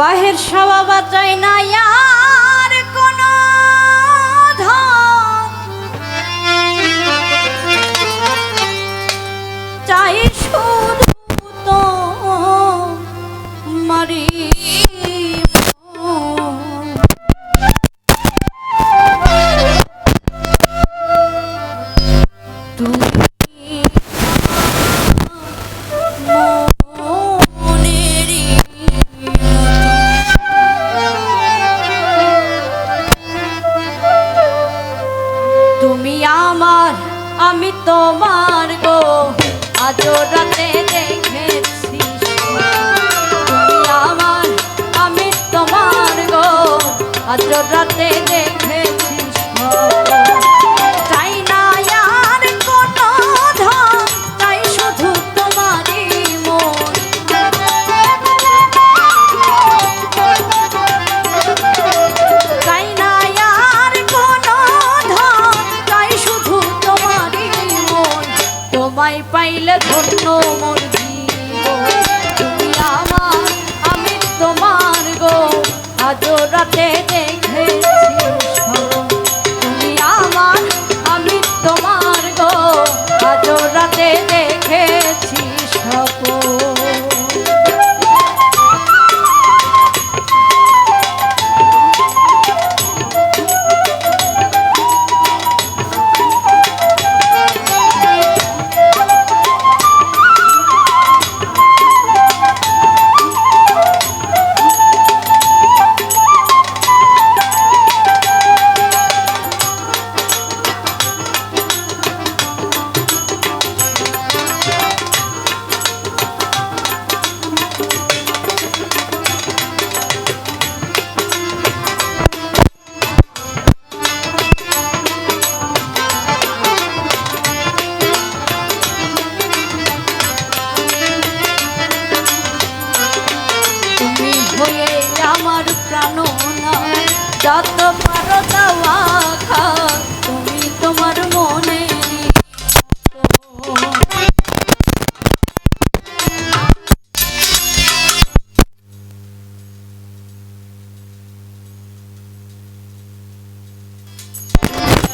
বাহের সবা বাজাই না আর কোন চাই শুধু তো মারি তুমি আমার আমি তোমার গো। আজ রাতে দেখেছি আমার আমি তোমার গো। আজ রাতে দেখেছি তোমায় পাইলে ধন্য মোর আমার আমি তোমার গো আজ রাতে তুমি হয়ে আমার প্রাণনা যত পারো দাওয়া তুমি তোমার মনে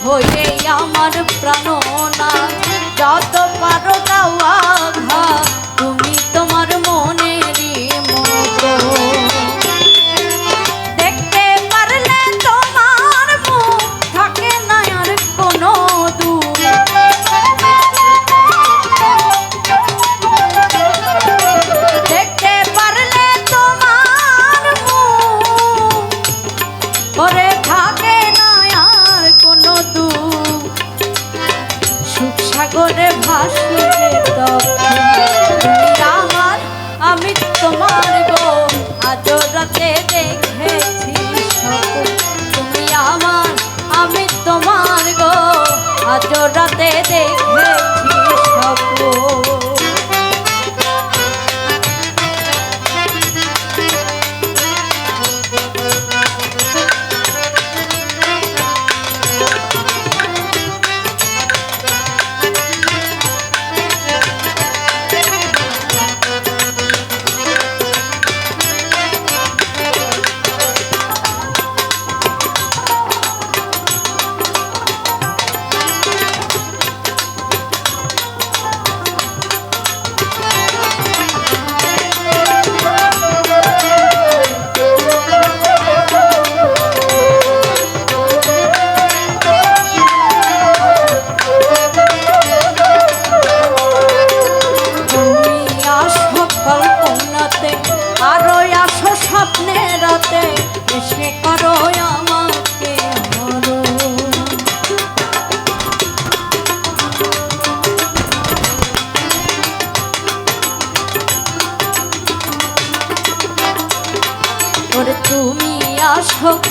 হয়ে আমার প্রাণনা যত পারো দাওয়া রাতে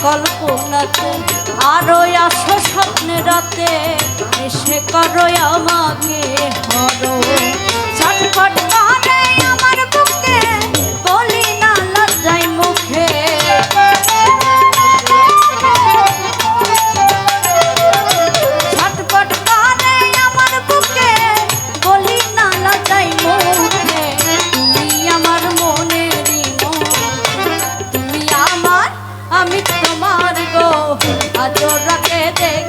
কল্পনাতে আরও আসো স্বপ্নে রাতে এসে করো আমাকে। day.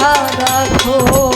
ভাবি সারাখো